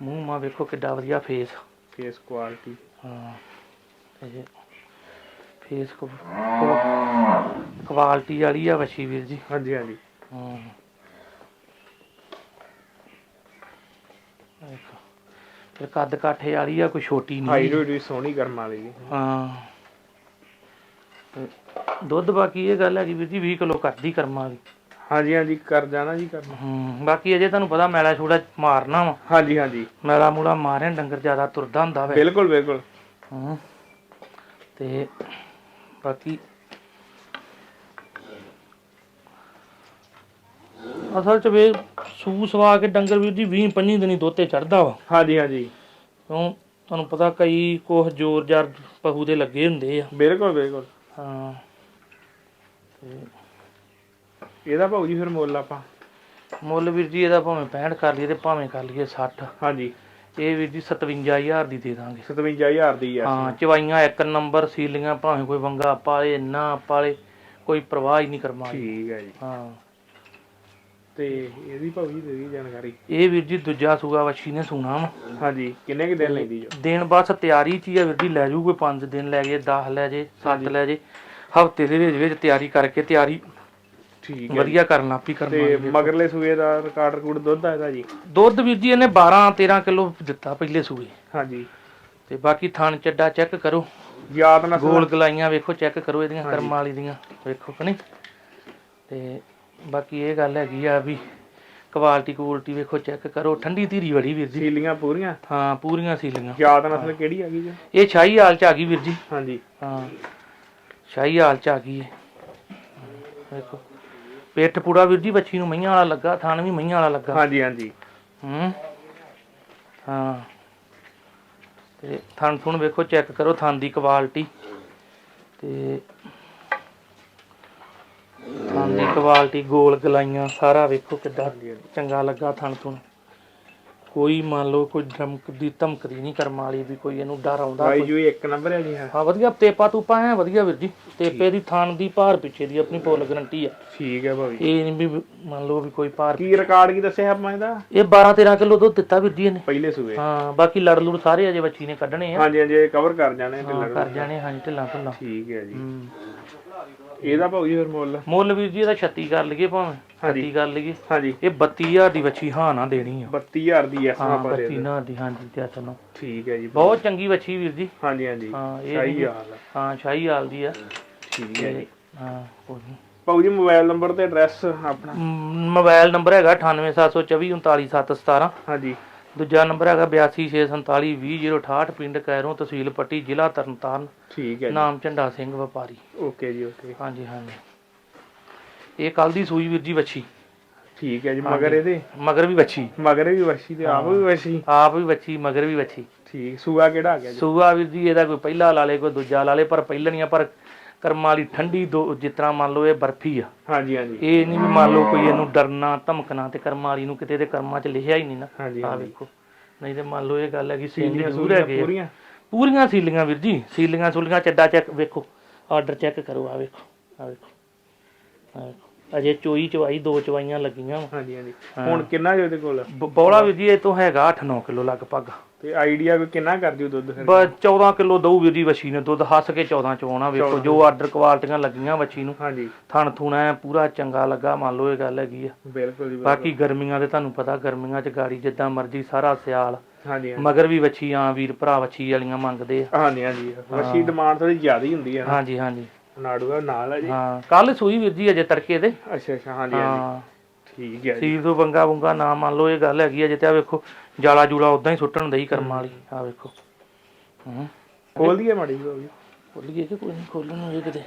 ਮੂੰਹ ਮਾ ਵੇਖੋ ਕਿੱਡਾ ਵਧੀਆ ਫੇਸ ਫੇਸ ਕੁਆਲਿਟੀ ਹਾਂ ਇਹ ਫੇਸ ਕੁਆਲਿਟੀ ਵਾਲੀ ਆ ਵਛੀ ਵੀਰ ਜੀ। ਹਾਂਜੀ ਹਾਂਜੀ। ਹਾਂ। ਦੇਖੋ ਕੱਦ ਕਾਠੇ ਵਾਲੀ ਆ ਕੋਈ ਛੋਟੀ ਹਾਈ ਨਹੀਂ ਰੋਡ ਵੀ ਸੋਹਣੀ ਕਰਮ ਵਾਲੀ ਜੀ। ਹਾਂ। ਦੁੱਧ ਬਾਕੀ ਇਹ ਗੱਲ ਹੈਗੀ ਵੀਰ ਜੀ 20 ਕਿਲੋ ਕਰਦੀ ਕਰਮਾਂ ਦੀ ਹਾਂਜੀ ਹਾਂਜੀ ਕਰ ਜਾਣਾ ਜੀ ਕਰਨਾ ਹੂੰ ਬਾਕੀ ਅਜੇ ਤੁਹਾਨੂੰ ਪਤਾ ਮੈਲਾ ਛੋੜਾ ਮਾਰਨਾ ਵਾ। ਹਾਂਜੀ ਹਾਂਜੀ। ਮੈਲਾ ਮੂਲਾ ਮਾਰਿਆ ਡੰਗਰ ਜ਼ਿਆਦਾ ਤੁਰਦਾ ਹੁੰਦਾ ਵੇ। ਬਿਲਕੁਲ ਬਿਲਕੁਲ। ਹਾਂ ਤੇ ਬਾਕੀ ਅਸਲ ਚ ਵੇ ਸੂ ਸਵਾ ਕੇ ਡੰਗਰ ਵੀਰ ਜੀ 20 25 ਦਿਨੀ ਦੋਤੇ ਚੜਦਾ ਵਾ। ਹਾਂਜੀ ਹਾਂਜੀ। ਕਿਉਂ? ਤੁਹਾਨੂੰ ਪਤਾ ਕਈ ਕੋਹ ਜ਼ੋਰ ਜਾਰ ਪਹੂ ਦੇ ਲੱਗੇ ਹੁੰਦੇ ਆ। ਬਿਲਕੁਲ ਬਿਲਕੁਲ। ਹਾਂ ਤੇ ਇਹਦਾ ਭਾਊ ਜੀ ਫਿਰ ਮੁੱਲ ਆਪਾਂ? ਮੁੱਲ ਵੀਰ ਜੀ ਇਹਦਾ ਭਾਵੇਂ 65 ਕਰ ਲਈਏ ਤੇ ਭਾਵੇਂ ਕਰ ਲਈਏ 60 ਹਾਂਜੀ। ਇਹ ਵੀਰ ਜੀ 57000 ਦੀ ਦੇ ਦਾਂਗੇ। 57000 ਦੀ ਆ। ਹਾਂ ਚਵਾਈਆਂ ਇੱਕ ਨੰਬਰ ਸੀਲੀਆਂ ਭਾਵੇਂ ਕੋਈ ਵੰਗਾ ਪਾਲੇ ਨਾ ਪਾਲੇ ਕੋਈ ਪਰਵਾਹ ਹੀ ਨਹੀਂ ਕਰਮਾ ਠੀਕ ਹੈ ਜੀ। ਹਾਂ। ਤੇ ਇਹਦੀ ਜੀ ਦੇ ਦੀ ਜਾਣਕਾਰੀ? ਇਹ ਵੀਰ ਜੀ ਦੂਜਾ ਸੂਆ ਵੱਛੀ ਨੇ ਸੂਣਾ ਵਾ। ਹਾਂਜੀ ਕਿੰਨੇ ਕੁ ਦਿਨ ਲੈਂਦੀ ਜੋ? ਦਿਨ ਬਸ ਤਿਆਰੀ ਚ ਹੀ ਆ ਵੀਰ ਜੀ ਲੈ ਜੂ ਕੋਈ 5 ਦਿਨ ਲੈ ਜੇ 10 ਲੈ ਜੇ 7 ਲੈ ਜੇ। ਹਫ਼ਤੇ ਦੇ ਵਿੱਚ ਵਿੱਚ ਤਿਆਰੀ ਕਰਕੇ ਤਿਆਰੀ ਠੀਕ ਹੈ ਵਧੀਆ ਕਰਨ ਲੱਗ ਪਈ ਤੇ ਮਗਰਲੇ ਸੂਏ ਦਾ ਰਿਕਾਰਡ ਰਿਕੂਡ ਦੁੱਧ ਆ ਇਹਦਾ ਜੀ? ਦੁੱਧ ਵੀਰ ਜੀ ਇਹਨੇ 12 13 ਕਿਲੋ ਦਿੱਤਾ ਪਹਿਲੇ ਸੂਏ। ਹਾਂਜੀ। ਤੇ ਬਾਕੀ ਥਣ ਚੱਡਾ ਚੈੱਕ ਕਰੋ। ਯਾਦ ਨਾ ਗੋਲ ਗਲਾਈਆਂ ਵੇਖੋ ਚੈੱਕ ਕਰੋ ਇਹਦੀਆਂ ਕਰਮਾਂ ਵਾਲੀ ਦੀਆਂ ਵੇਖੋ ਕਿ ਨਹੀਂ? ਤੇ ਬਾਕੀ ਇਹ ਗੱਲ ਹੈਗੀ ਆ ਵੀ ਕੁਆਲਿਟੀ ਕੁਆਲਿਟੀ ਵੇਖੋ ਚੈੱਕ ਕਰੋ। ਠੰਡੀ ਧੀਰੀ ਬੜੀ ਵੀਰ ਜੀ। ਸੀਲੀਆਂ ਪੂਰੀਆਂ? ਹਾਂ ਪੂਰੀਆਂ ਸੀਲੀਆਂ। ਯਾਦ ਨਸਲ ਕਿਹੜੀ ਆ ਗਈ ਜੀ? ਇਹ ਸ਼ਾਹੀ ਹਾਲ ਚ ਆ ਗਈ ਵੀਰ ਜੀ। ਹਾਂਜੀ। ਹਾਂ ਸ਼ਾਹੀ ਹਾਲ ਚ ਆ ਗਈ ਹੈ ਵੇਖੋ। ਪੇਟ ਪੂੜਾ ਵੀਰ ਜੀ ਬੱਚੀ ਨੂੰ ਮਈਆਂ ਵਾਲਾ ਲੱਗਾ ਥਣ ਵੀ ਮਈਆਂ ਵਾਲਾ ਲੱਗਾ। ਹਾਂਜੀ ਹਾਂਜੀ। ਹੂੰ। ਹਾਂ। ਤੇ ਥਣ ਥੁਣ ਵੇਖੋ ਚੈੱਕ ਕਰੋ ਥਣ ਦੀ ਕੁਆਲਿਟੀ। ਤੇ ਥਣ ਦੀ ਕੁਆਲਿਟੀ ਗੋਲ ਗਲਾਈਆਂ ਸਾਰਾ ਵੇਖੋ ਕਿੱਦਾਂ ਚੰਗਾ ਲੱਗਾ ਥਣ ਥੁਣ। ਕੋਈ ਮੰਨ ਲਓ ਕੋਈ ਧਮਕਦੀ ਧਮਕਦੀ ਨਹੀਂ ਕਰਮ ਵਾਲੀ ਵੀ ਕੋਈ ਇਹਨੂੰ ਡਰ ਆਉਂਦਾ ਬਾਈ ਕੋਈ- ਜੀ ਇੱਕ ਨੰਬਰ ਹੈ ਜੀ ਹਾਂ ਹਾਂ ਵਧੀਆ ਤੇਪਾ ਤੂਪਾ ਹੈ ਵਧੀਆ ਵੀਰ ਜੀ। ਤੇਪੇ ਦੀ ਥਣ ਦੀ ਭਾਰ ਪਿੱਛੇ ਦੀ ਆਪਣੀ ਫੁੱਲ ਗਰੰਟੀ ਆ। ਠੀਕ ਹੈ ਭਾਈ ਇਹ ਨਹੀਂ ਵੀ ਮੰਨ ਲਓ ਵੀ ਕੋਈ ਭਾਰ ਕੀ ਰਿਕਾਰਡ ਕੀ ਦੱਸਿਆ ਆਪਾਂ ਇਹਦਾ? ਇਹ 12 13 ਕਿਲੋ ਦੁੱਧ ਦਿੱਤਾ ਵੀਰ ਜੀ ਇਹਨੇ। ਪਹਿਲੇ ਸੂਏ। ਹਾਂ ਬਾਕੀ ਲੜ ਲੁੜ ਸਾਰੇ ਅਜੇ ਬੱਚੀ ਨੇ ਕੱਢਣੇ ਆ। ਹਾਂਜੀ ਹਾਂਜੀ ਕਵਰ ਕਰ ਜਾਣੇ ਹਾਂ, ਢਿੱਲਰ ਕਰ ਜਾਣੇ ਹਾਂਜੀ ਢਿੱਲਾਂ ਢਿੱਲਾਂ ਠੀਕ ਹੈ ਜੀ। ਹੂੰ। ਇਹਦਾ ਜੀ ਫਿਰ ਮੁੱਲ? ਮੁੱਲ ਵੀਰ ਜੀ ਇਹਦਾ 36 ਕਰ ਲਈਏ ਭਾਵੇਂ। ਹਾਂਜੀ। 36 ਕਰ ਲਈਏ ਹਾਂਜੀ। ਇਹ 32000 ਦੀ ਬੱਚੀ ਹਾਂ ਨਾ ਦੇਣੀ ਆ। 32000 ਦੀ ਐਸ ਹਾਂ ਆਪਾਂ ਦੇ 32000 ਦੀ ਹਾਂਜੀ ਤੇ ਤੁਹਾਨੂੰ ਠੀਕ ਹੈ ਜੀ ਬਹੁਤ ਚੰਗੀ ਬੱਚੀ ਵੀਰ ਜੀ। ਹਾਂਜੀ ਹਾਂਜੀ। ਹਾਂ ਇਹ ਸਹੀ ਨਹੀਂ- ਹਾਲ ਹੈ ਹਾਂ ਸ਼ਾਹੀ ਹਾਲ ਦੀ ਆ। ਠੀਕ ਹੈ ਜੀ। ਹਾਂ ਕੋਈ ਨੀ। ਭਾਊ ਜੀ ਮੋਬਾਈਲ ਨੰਬਰ ਤੇ ਐਡਰੈਸ ਆਪਣਾ? ਮੋਬਾਈਲ ਨੰਬਰ ਹੈਗਾ 98724 39717 ਹਾਂਜੀ। ਦੂਜਾ ਨੰਬਰ ਹੈਗਾ 8264420068 ਪਿੰਡ ਕੈਰੋਂ ਤਹਿਸੀਲ ਪੱਟੀ ਜ਼ਿਲ੍ਹਾ ਤਰਨਤਾਰਨ। ਠੀਕ ਹੈ ਜੀ। ਨਾਮ ਝੰਡਾ ਸਿੰਘ ਵਪਾਰੀ। ਓਕੇ ਜੀ ਓਕੇ। ਹਾਂਜੀ ਹਾਂਜੀ। ਇਹ ਕੱਲ ਦੀ ਸੂਈ ਵੀਰ ਜੀ ਵੱਛੀ। ਠੀਕ ਹੈ ਜੀ ਮਗਰ ਇਹਦੇ? ਮਗਰ ਵੀ ਵੱਛੀ। ਮਗਰ ਵੀ ਵਸ਼ੀ ਤੇ ਆਪ ਵੀ ਵਸ਼ੀ ਆਪ ਵੀ ਵੱਛੀ ਮਗਰ ਵੀ ਵੱਛੀ। ਠੀਕ ਸੂਆ ਕਿਹੜਾ ਆ ਗਿਆ ਜੀ? ਸੂਆ ਵੀਰ ਜੀ ਇਹਦਾ ਕੋਈ ਪਹਿਲਾ ਲਾ ਲੇ ਕੋਈ ਦੂਜਾ ਲਾ ਲੇ ਪਰ ਪਹਿਲਣੀਆਂ ਪਰ ਕਰਮਾਂ ਵਾਲੀ ਠੰਡੀ ਤਰ੍ਹਾਂ ਮੰਨ ਲਓ ਇਹ ਬਰਫੀ ਆ। ਹਾਂਜੀ ਹਾਂਜੀ। ਇਹ ਨਹੀਂ ਵੀ ਮੰਨ ਲਓ ਕੋਈ ਇਹਨੂੰ ਡਰਨਾ ਧਮਕਣਾ ਤੇ ਕਰਮਾਂ ਵਾਲੀ ਨੂੰ ਕਿਤੇ ਦੇ ਕਰਮਾਂ 'ਚ ਲਿਖਿਆ ਹੀ ਨਹੀਂ ਨਾ। ਆ ਵੇਖੋ। ਨਹੀਂ ਤੇ ਮੰਨ ਲਓ ਇਹ ਗੱਲ ਹੈ ਕਿ ਸੀਲੀਆਂ। ਪੂਰੀਆਂ? ਪੂਰੀਆਂ ਸੀਲੀਆਂ ਵੀਰ ਜੀ ਸੀਲੀਆਂ ਸੂਲੀਆਂ ਚੱਡਾ ਚੈੱਕ ਵੇਖੋ ਆਰਡਰ ਚੈੱਕ ਕਰੋ ਆ ਵੇਖੋ ਆ ਵੇਖੋ ਆ ਵੇਖੋ। ਅਜੇ ਚੋਈ ਚਵਾਈ ਦੋ ਚਵਾਈਆਂ ਲੱਗੀਆਂ ਵਾਂ। ਹਾਂਜੀ ਹਾਂਜੀ। ਹੁਣ ਕਿੰਨਾ ਜੀ ਉਹਦੇ ਕੋਲ? ਬ- ਬੌਲਾ ਵੀਰ ਜੀ ਇਹ ਤੋਂ ਹੈਗਾ 8-9 ਕਿਲੋ ਲਗਭਗ। ਤੇ ਆਈਡੀਆ ਕੋਈ ਕਿੰਨਾ ਕਰ ਦਿਓ ਦੁੱਧ ਫਿਰ? ਬਸ 14 ਕਿਲੋ ਦਊ ਵੀਰ ਜੀ ਵਛੀ ਨੇ ਦੁੱਧ ਹੱਸ ਕੇ 14 ਚਵਾਉਣਾ ਵੇਖੋ ਜੋ ਆਰਡਰ ਕੁਆਲਟੀਆਂ ਲੱਗੀਆਂ ਵਛੀ ਨੂੰ। ਹਾਂਜੀ। ਥਣ ਥੁਣਾ ਐਂ ਪੂਰਾ ਚੰਗਾ ਲੱਗਾ ਮੰਨ ਲਓ ਇਹ ਗੱਲ ਹੈਗੀ ਆ। ਬਿਲਕੁਲ ਜੀ ਬਿਲਕੁਲ। ਬਾਕੀ ਗਰਮੀਆਂ ਦੇ ਤੁਹਾਨੂੰ ਪਤਾ ਗਰਮੀਆਂ 'ਚ ਗਾੜੀ ਜਿੱਦਾਂ ਮਰਜ਼ੀ ਸਾਰਾ ਸਿਆਲ। ਹਾਂਜੀ ਹਾਂਜੀ। ਮਗਰ ਵੀ ਵੱਛੀ ਆ ਵੀਰ ਭਰਾ ਵੱਛੀ ਵਾਲੀਆਂ ਮੰਗਦੇ ਆ। ਹਾਂਜੀ ਹਾਂਜੀ। ਵਸ਼ੀ ਡਿਮਾਂਡ ਥੋੜੀ ਜ਼ਿਆਦਾ ਹੀ ਹੁੰਦੀ ਨਾ ਹਾਂਜੀ ਹਾਂਜੀ। ਨਾੜੂਆ ਨਾਲ ਹੈ ਜੀ। ਹਾਂ ਕੱਲ ਸੂਈ ਵੀਰ ਜੀ ਅਜੇ ਤੜਕੇ ਦੇ। ਅੱਛਾ ਅੱਛਾ ਹਾਂਜੀ ਹਾਂਜੀ। ਹਾਂ। ਠੀਕ ਹੈ ਜੀ। ਸੀਲ ਤੋਂ ਬੰਗਾ ਬੰਗਾ ਨਾ ਮੰਨ ਲਓ ਇਹ ਗੱਲ ਹੈਗੀ ਆ ਜਿੱਤੇ ਆ ਵੇਖੋ ਜਾਲਾ ਜੂਲਾ ਉਦਾਂ ਹੀ ਸੁੱਟਣ ਦਈ ਕਰਮਾਂ ਵਾਲੀ ਆ ਵੇਖੋ। ਹੂੰ। ਖੋਲ ਦਈਏ ਮਾੜੀ ਜੀ ਉਹ ਵੀ। ਖੋਲੀਏ ਕਿ ਕੋਈ ਨਹੀਂ ਖੋਲਣ ਨੂੰ ਇਹ ਕਿਤੇ।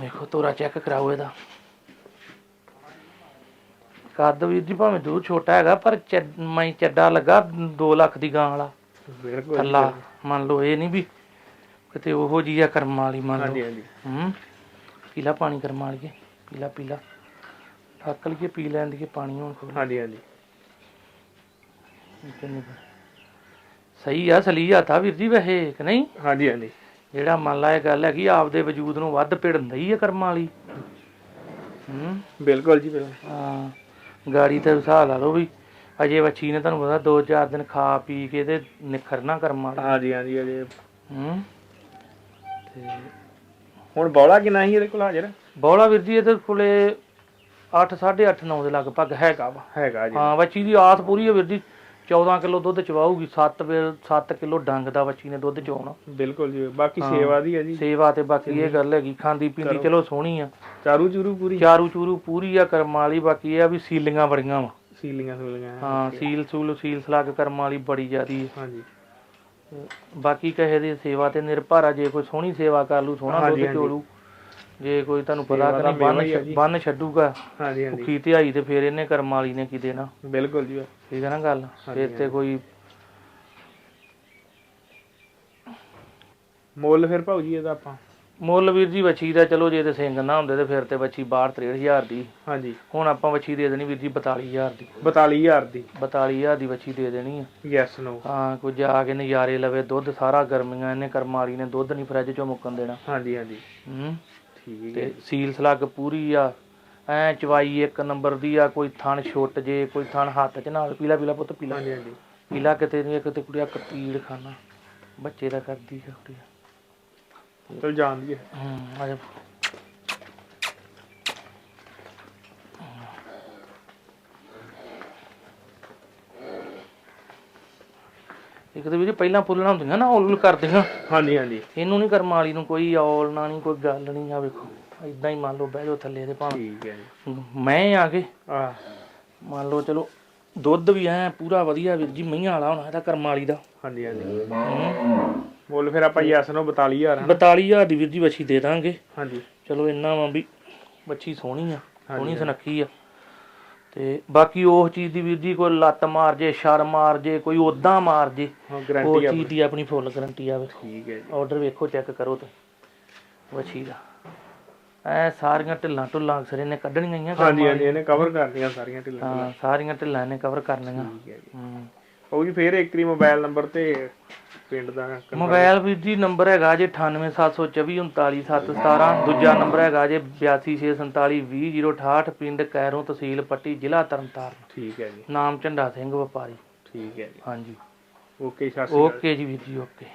ਵੇਖੋ ਤੋਰਾ ਚੈੱਕ ਕਰਾਓ ਇਹਦਾ। ਕੱਦ ਵੀਰ ਜੀ ਭਾਵੇਂ ਦੂਰ ਛੋਟਾ ਹੈਗਾ ਪਰ ਚੱਡ- ਮੈਂ ਚੱਡਾ ਲੱਗਾ 2 ਲੱਖ ਦੀ ਗਾਂ ਵਾਲਾ। ਬਿਲਕੁਲ ਜੀ, ਮੰਨ ਲਓ ਇਹ ਨਹੀਂ ਵੀ ਕਿਤੇ ਉਹੋ ਜੀ ਆ ਕਰਮਾਂ ਵਾਲੀ ਮੰਨ ਹਾਂਜੀ ਲਓ। ਹਾਂਜੀ ਹੂੰ। ਪੀਲਾ ਪਾਣੀ ਕਰਮਾਂ ਵਾਲੀਏ ਪੀਲਾ ਪੀਲਾ। ਠੱਕ ਲਈਏ ਪੀ ਲੈਣ ਦੀਏ ਪਾਣੀ ਹੁਣ ਖੋਲ ਹਾਂਜੀ ਹਾਂਜੀ। ਸਹੀ ਆ ਸਲੀਆ ਤਾਂ ਵੀਰ ਜੀ ਵੈਸੇ ਕਿ ਨਹੀਂ? ਹਾਂਜੀ ਹਾਂਜੀ। ਜਿਹੜਾ ਮੰਨ ਲਾ ਇਹ ਗੱਲ ਹੈਗੀ ਆਪਦੇ ਵਜੂਦ ਨੂੰ ਵੱਧ ਭਿੜਨ ਹੀ ਆ ਕਰਮਾਂ ਵਾਲੀ। ਹੂੰ। ਬਿਲਕੁਲ ਜੀ ਬਿਲਕੁਲ। ਹਾਂ। ਗਾੜੀ ਤੇ ਹਿਸਾਬ ਲਾ ਲਓ ਵੀ ਅਜੇ ਵੱਛੀ ਨੇ ਤੁਹਾਨੂੰ ਪਤਾ 2-4 ਦਿਨ ਖਾ ਪੀ ਕੇ ਤੇ ਨਿਖਰਨਾ ਕਰਮਾਂ ਵਾਲੀ। ਹਾਂਜੀ ਹਾਂਜੀ ਅਜੇ। ਹੂੰ। ਤੇ ਹੁਣ ਬੌਲਾ ਕਿੰਨਾ ਸੀ ਇਹਦੇ ਕੋਲ ਹਾਜ਼ਰ? ਬੌਲਾ ਵੀਰ ਜੀ ਇਹਦੇ ਕੋਲੇ 8 8.5 9 ਦੇ ਲਗਭਗ ਹੈਗਾ ਵਾ। ਹੈਗਾ ਜੀ। ਹਾਂ ਬੱਚੀ ਦੀ ਆਸ ਪੂਰੀ ਹੈ ਵੀਰ ਜੀ। 14 ਕਿਲੋ ਦੁੱਧ ਚਵਾਊਗੀ 7 7 ਕਿਲੋ ਡੰਗ ਦਾ ਬੱਚੀ ਨੇ ਦੁੱਧ ਚਵਾਉਣਾ। ਬਿਲਕੁਲ ਜੀ ਬਾਕੀ ਹਾਂ। ਸੇਵਾ ਦੀ ਹੈ ਜੀ। ਸੇਵਾ ਤੇ ਬਾਕੀ ਇਹ ਗੱਲ ਹੈਗੀ ਖਾਂਦੀ ਪੀਂਦੀ ਚਲੋ ਸੋਹਣੀ ਆ। ਚਾਰੂ ਚੂਰੂ ਪੂਰੀ? ਚਾਰੂ ਚੂਰੂ ਪੂਰੀ ਆ ਕਰਮ ਵਾਲੀ ਬਾਕੀ ਇਹ ਆ ਵੀ ਸੀਲੀਆਂ ਬੜੀਆਂ ਵਾ। ਸੀਲੀਆਂ ਸੂਲੀਆਂ ਹਾਂ ਸੀਲ ਸੂਲ ਸੀਲ ਸਲਾਗ ਕਰਮ ਵਾਲੀ ਬੜੀ ਜ਼ਿਆਦੀ ਆ। ਹਾਂਜੀ। ਬਾਕੀ ਕਹੇ ਦੀ ਸੇਵਾ ਤੇ ਨਿਰਭਰ ਆ ਜੇ ਕੋਈ ਸੋਹਣੀ ਸੇਵਾ ਕਰ ਲੂ ਸੋਹਣਾ ਹਾਂਜੀ, ਦੁੱਧ ਹਾਂਜੀ। ਚੋਲੂ। ਜੇ ਕੋਈ ਤੁਹਾਨੂੰ ਪਤਾ ਸੇਵਾ ਕਰਾ ਦਾ ਮੇਵਾ ਬੰਨ ਹੀ ਆ ਜੀ। ਬੰਨ ਛੱਡੂਗਾ ਹਾਂਜੀ ਹਾਂਜੀ। ਭੁੱਖੀ ਧਿਆਈ ਤੇ ਫੇਰ ਇਹਨੇ ਕਰਮ ਵਾਲੀ ਨੇ ਕੀ ਦੇਣਾ। ਬਿਲਕੁਲ ਜੀ। ਠੀਕ ਹੈ ਨਾ ਗੱਲ? ਹਾਂਜੀ, ਫਿਰ ਤੇ ਕੋਈ ਮੁੱਲ ਫਿਰ ਭਾਊ ਜੀ ਇਹਦਾ ਆਪਾਂ? ਮੁੱਲ ਵੀਰ ਜੀ ਵੱਛੀ ਦਾ ਚਲੋ ਜੇ ਤੇ ਸਿੰਘ ਨਾ ਹੁੰਦੇ ਤੇ ਫਿਰ ਤੇ ਵੱਛੀ 62 63000 ਦੀ। ਹਾਂਜੀ। ਹੁਣ ਆਪਾਂ ਵੱਛੀ ਦੇ ਦੇਣੀ ਵੀਰ ਜੀ 42000 ਦੀ। 42000 ਦੀ। 42000 ਦੀ ਵੱਛੀ ਦੇ ਦੇਣੀ ਆ। ਯੈਸ ਨੋ ਹਾਂ ਕੋਈ ਜਾ ਕੇ ਨਜ਼ਾਰੇ ਲਵੇ ਦੁੱਧ ਸਾਰਾ ਗਰਮੀਆਂ ਇਹਨੇ ਕਰਮ ਵਾਲੀ ਨੇ ਦੁੱਧ ਨਹੀਂ ਫਰਿੱਜ ਚੋਂ ਮੁੱਕਣ ਦੇਣਾ। ਹਾਂਜੀ ਹਾਂਜੀ। ਹੈ। ਤੇ ਸੀਲ ਸਲੱਗ ਪੂਰੀ ਆ ਐ ਚਵਾਈ ਇੱਕ ਨੰਬਰ ਦੀ ਆ ਕੋਈ ਥਣ ਛੁੱਟ ਜੇ ਕੋਈ ਥਣ ਹੱਥ 'ਚ ਨਾਲ ਪੀਲਾ ਪੀਲਾ ਪੁੱਤ ਪੀਲਾ। ਹਾਂਜੀ ਹਾਂਜੀ। ਪੀਲਾ ਕਿਤੇ ਨਹੀਂ ਕਿਤੇ ਕੁੜੀਆ ਕਤੀੜ ਖਾਣਾ ਬੱਚੇ ਦਾ ਕਰਦੀ ਹੈ ਕੁੜੀਆ। ਚਲ ਜਾਣ ਦੀਏ ਹੂੰ ਆ ਜਾ। ਇੱਕ ਤਾਂ ਪਹਿਲਾਂ ਪੁੱਲਣਾ ਹੁੰਦੀਆਂ ਨਾ ਔਲ ਕਰਦੀਆਂ। ਹਾਂਜੀ ਹਾਂਜੀ। ਇਹਨੂੰ ਨਹੀਂ ਕਰਮ ਵਾਲੀ ਨੂੰ ਕੋਈ ਔਲ ਨਾ ਨਹੀਂ ਕੋਈ ਗੱਲ ਨਹੀਂ ਆ ਵੇਖੋ। ਇਦਾਂ ਹੀ ਮੰਨ ਲਓ ਬਹਿ ਜਾਓ ਥੱਲੇ ਦੇ ਭਾਵੇਂ। ਠੀਕ ਹੈ ਜੀ। ਮੈਂ ਆ ਕੇ ਆ ਮੰਨ ਲਓ ਚਲੋ ਦੁੱਧ ਵੀ ਐ ਪੂਰਾ ਵਧੀਆ ਵੀਰ ਜੀ ਮਈਆਂ ਵਾਲਾ ਹੋਣਾ ਇਹਦਾ ਕਰਮ ਵਾਲੀ ਦਾ। ਹਾਂਜੀ ਹਾਂਜੀ। ਮੁੱਲ ਫਿਰ ਆਪਾਂ ਯੈਸ ਨੋ 42000 ਹਨਾ? 42000 ਦੀ ਵੀਰ ਜੀ ਵੱਛੀ ਦੇ ਦਾਂਗੇ। ਹਾਂਜੀ। ਚਲੋ ਇੰਨਾ ਵਾ ਵੀ ਬੱਚੀ ਸੋਹਣੀ ਆ ਸੋਹਣੀ। ਸੁਨੱਖੀ ਆ। ਤੇ ਬਾਕੀ ਉਹ ਚੀਜ਼ ਦੀ ਵੀਰ ਜੀ ਕੋਈ ਲੱਤ ਮਾਰ ਜੇ ਛਰ ਮਾਰ ਜੇ ਕੋਈ ਉਦਾਂ ਮਾਰ ਜੇ ਉਹ ਚੀਜ਼ ਦੀ ਆਪਣੀ ਫੁੱਲ ਗਾਰੰਟੀ ਆਵੇ ਠੀਕ ਹੈ ਜੀ। ਆਰਡਰ ਵੇਖੋ ਚੈੱਕ ਕਰੋ ਤੇ। ਵੱਛੀ ਦਾ। ਐ ਸਾਰੀਆਂ ਢਿੱਲਾਂ ਢੁੱਲਾਂ ਅਕਸਰ ਨੇ ਕੱਢਣੀਆਂ ਹੀ ਆ ਹਾਂਜੀ ਹਾਂਜੀ। ਇਹਨੇ ਕਵਰ ਕਰਨੀਆਂ ਸਾਰੀਆਂ ਢਿੱਲਾਂ ਹਾਂ ਸਾਰੀਆਂ ਢਿੱਲਾਂ ਨੇ ਕਵਰ ਕਰਨੀਆਂ। ਠੀਕ ਹੈ ਜੀ। ਹੂੰ। ਉਹ ਜੀ ਫੇਰ ਇੱਕ ਰੀ ਮੋਬਾਈਲ ਨੰਬਰ ਤੇ ਪਿੰਡ ਦਾ ਮੋਬਾਈਲ ਵੀਰ ਜੀ ਨੰਬਰ ਹੈਗਾ ਜੇ 9872439717 ਦੂਜਾ ਨੰਬਰ ਹੈਗਾ ਜੇ 8264420068 ਪਿੰਡ ਕੈਰੋਂ ਤਹਿਸੀਲ ਪੱਟੀ ਜ਼ਿਲ੍ਹਾ ਤਰਨਤਾਰਨ। ਠੀਕ ਹੈ ਜੀ। ਨਾਮ ਝੰਡਾ ਸਿੰਘ ਵਪਾਰੀ। ਠੀਕ ਹੈ ਜੀ। ਹਾਂਜੀ। ਓਕੇ ਸਤਿ ਸ਼੍ਰੀ ਅਕਾਲ। ਓਕੇ ਜੀ ਵੀਰ ਜੀ ਓਕੇ